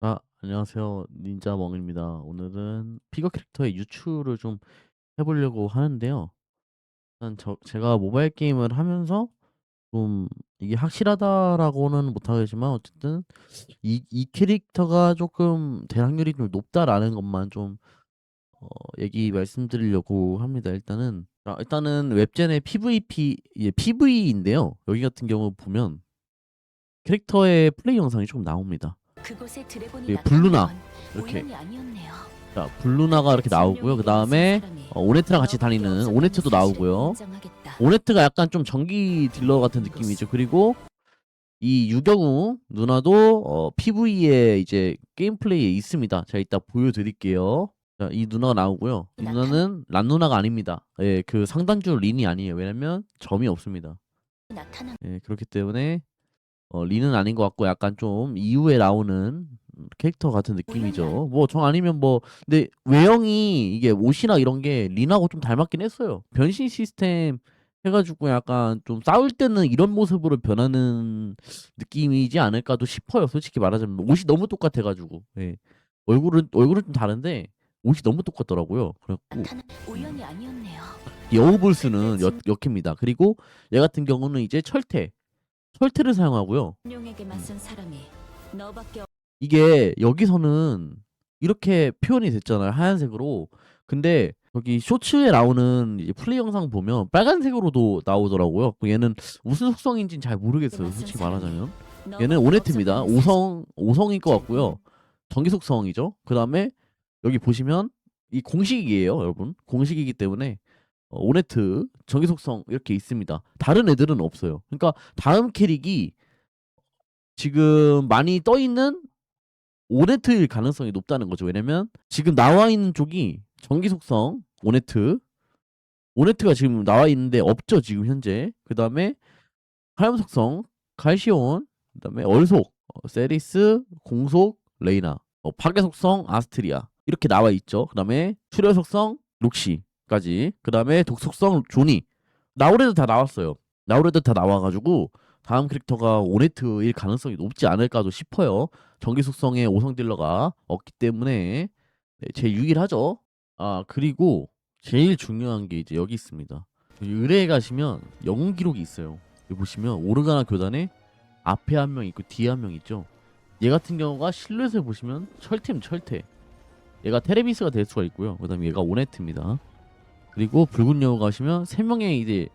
아, 안녕하세요. 닌자멍입니다. 오늘은 피겨 캐릭터의 유추를 좀 해 보려고 하는데요. 일단 저, 제가 모바일 게임을 하면서 좀 이게 확실하다라고는 못하겠지만 어쨌든 이, 이 캐릭터가 조금 대항률이 좀 높다라는 것만 좀 어, 얘기 말씀드리려고 합니다. 일단은 아, 일단은 웹젠의 PVP, 예, PV인데요. 여기 같은 경우 보면 캐릭터의 플레이 영상이 조금 나옵니다. 그곳에 드래곤이 예, 나타난 블루나. 건 이렇게 우연이 아니었네요. 자, 블루나가 이렇게 나오고요. 그 다음에 어, 오네트랑 같이 다니는 오네트도 나오고요. 오네트가 약간 좀 전기 딜러 같은 느낌이죠. 그리고 이 유경우 누나도 어, PV에 이제 게임 플레이에 있습니다. 제가 이따 보여드릴게요. 자, 이 누나가 나오고요. 이 누나는 란 누나가 아닙니다. 예, 그 상단주 린이 아니에요. 왜냐면 점이 없습니다. 나타난 예, 그렇기 때문에 어, 린은 아닌 것 같고 약간 좀 이후에 나오는 캐릭터 같은 느낌이죠. 뭐 정 아니면 뭐 근데 외형이 이게 옷이나 이런 게 린하고 좀 닮았긴 했어요. 변신 시스템 해가지고 약간 좀 싸울 때는 이런 모습으로 변하는 느낌이지 않을까도 싶어요. 솔직히 말하자면 옷이 너무 똑같아가지고 예. 얼굴은 얼굴은 좀 다른데 옷이 너무 똑같더라고요. 그래갖고 나타난 우연이 아니었네요. 여우볼스는 역, 역입니다. 그리고 얘 같은 경우는 이제 철퇴 철퇴를 사용하고요. 용에게 맞선 사람이 너밖에 없... 이게 여기서는 이렇게 표현이 됐잖아요. 하얀색으로. 근데 여기 쇼츠에 나오는 이제 플레이 영상 보면 빨간색으로도 나오더라고요. 얘는 무슨 속성인지는 잘 모르겠어요. 솔직히 말하자면. 얘는 오네트입니다. 오성 오성일 것 같고요. 전기 속성이죠. 그 다음에 여기 보시면 이 공식이에요, 여러분. 공식이기 때문에 어, 오네트 전기 속성 이렇게 있습니다. 다른 애들은 없어요. 그러니까 다음 캐릭이 지금 많이 떠 있는 오네트일 가능성이 높다는 거죠. 왜냐면 지금 나와 있는 쪽이 전기 속성 오네트 오네트가 지금 나와 있는데 없죠 지금 현재 그 다음에 화염 속성 칼시온 그 다음에 얼속 어, 세리스 공속 레이나 어, 파괴 속성 아스트리아 이렇게 나와 있죠 그 다음에 출혈 속성 록시 까지 그 다음에 독 속성 조니 나오레도 다 나왔어요 나오레도 다 나와가지고 다음 캐릭터가 오네트일 가능성이 높지 않을까도 싶어요 전기 속성의 오성 딜러가 없기 때문에 네, 제일 유일하죠. 아 그리고 제일 중요한 게 이제 여기 있습니다. 의뢰에 가시면 영웅 기록이 있어요. 여기 보시면 오르가나 교단에 앞에 한 명 있고 뒤에 한 명 있죠. 얘 같은 경우가 실루엣을 보시면 철템 철퇴. 얘가 테레비스가 될 수가 있고요. 그 다음에 얘가 오네트입니다. 그리고 붉은 여우 가시면 세 명의 이제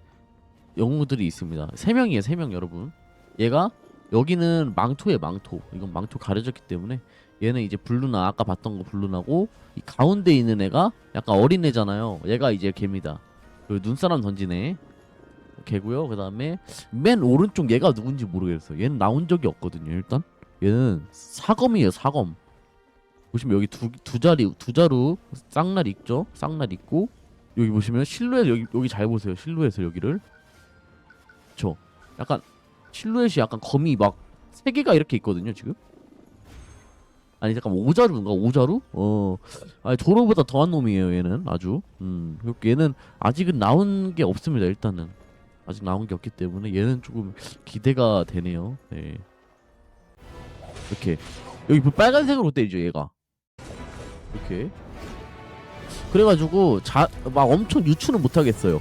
영웅들이 있습니다. 세 명이에요, 세 명 여러분. 얘가 여기는 망토에 망토. 이건 망토 가려졌기 때문에 얘는 이제 블루나 아까 봤던 거 블루나고 이 가운데 있는 애가 약간 어린 애잖아요. 얘가 이제 개입니다. 그 눈사람 던지네. 개고요. 그다음에 맨 오른쪽 얘가 누군지 모르겠어요. 얘는 나온 적이 없거든요. 일단 얘는 사검이에요. 사검. 보시면 여기 두, 두 자리 두 자루 쌍날 있죠. 쌍날 있고 여기 보시면 실루엣 여기 여기 잘 보세요. 실루엣을 여기를. 저 약간 실루엣이 약간 검이 막 세 개가 이렇게 있거든요 지금. 아니 잠깐 오자루인가? 오자루? 어. 아니 조로보다 더한 놈이에요 얘는. 아주. 음. 얘는 아직은 나온 게 없습니다 일단은. 아직 나온 게 없기 때문에 얘는 조금 기대가 되네요. 네. 이렇게. 여기 그 빨간색으로 때리죠 얘가. 이렇게 그래가지고 자 막 엄청 유추는 못하겠어요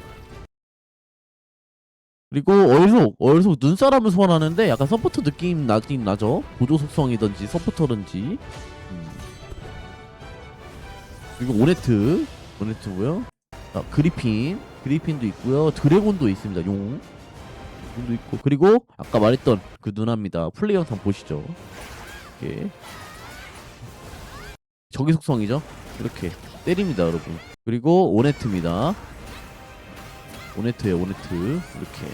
그리고 얼속, 얼속 눈사람을 소환하는데 약간 서포터 느낌 나긴 나죠. 보조 속성이든지 서포터든지. 음. 그리고 오네트, 오네트고요. 아, 그리핀, 그리핀도 있고요. 드래곤도 있습니다. 용. 용도 있고 그리고 아까 말했던 그 누나입니다. 플레이 영상 보시죠. 이렇게 적기 속성이죠. 이렇게 때립니다, 여러분. 그리고 오네트입니다. 오네트에 오네트 이렇게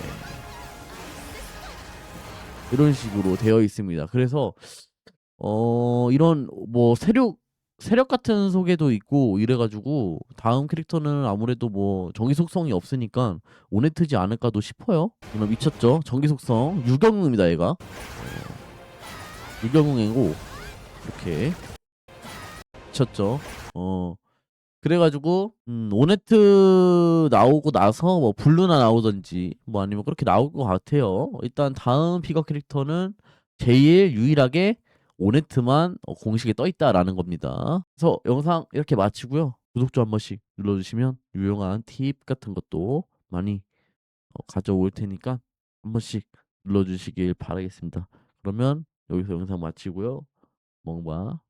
이런 식으로 되어 있습니다. 그래서 어 이런 뭐 세력 세력 같은 소개도 있고 이래가지고 다음 캐릭터는 아무래도 뭐 정의 속성이 없으니까 오네트지 않을까도 싶어요. 그럼 미쳤죠? 정기 속성 유경웅입니다. 얘가 어, 유경웅이고 이렇게 미쳤죠? 어 그래가지고 음, 오네트 나오고 나서 뭐 블루나 나오던지 뭐 아니면 그렇게 나올 것 같아요. 일단 다음 피거 캐릭터는 제일 유일하게 오네트만 어, 공식에 떠 있다라는 겁니다. 그래서 영상 이렇게 마치고요. 구독 좀 한 번씩 눌러주시면 유용한 팁 같은 것도 많이 어, 가져올 테니까 한 번씩 눌러주시길 바라겠습니다. 그러면 여기서 영상 마치고요. 멍바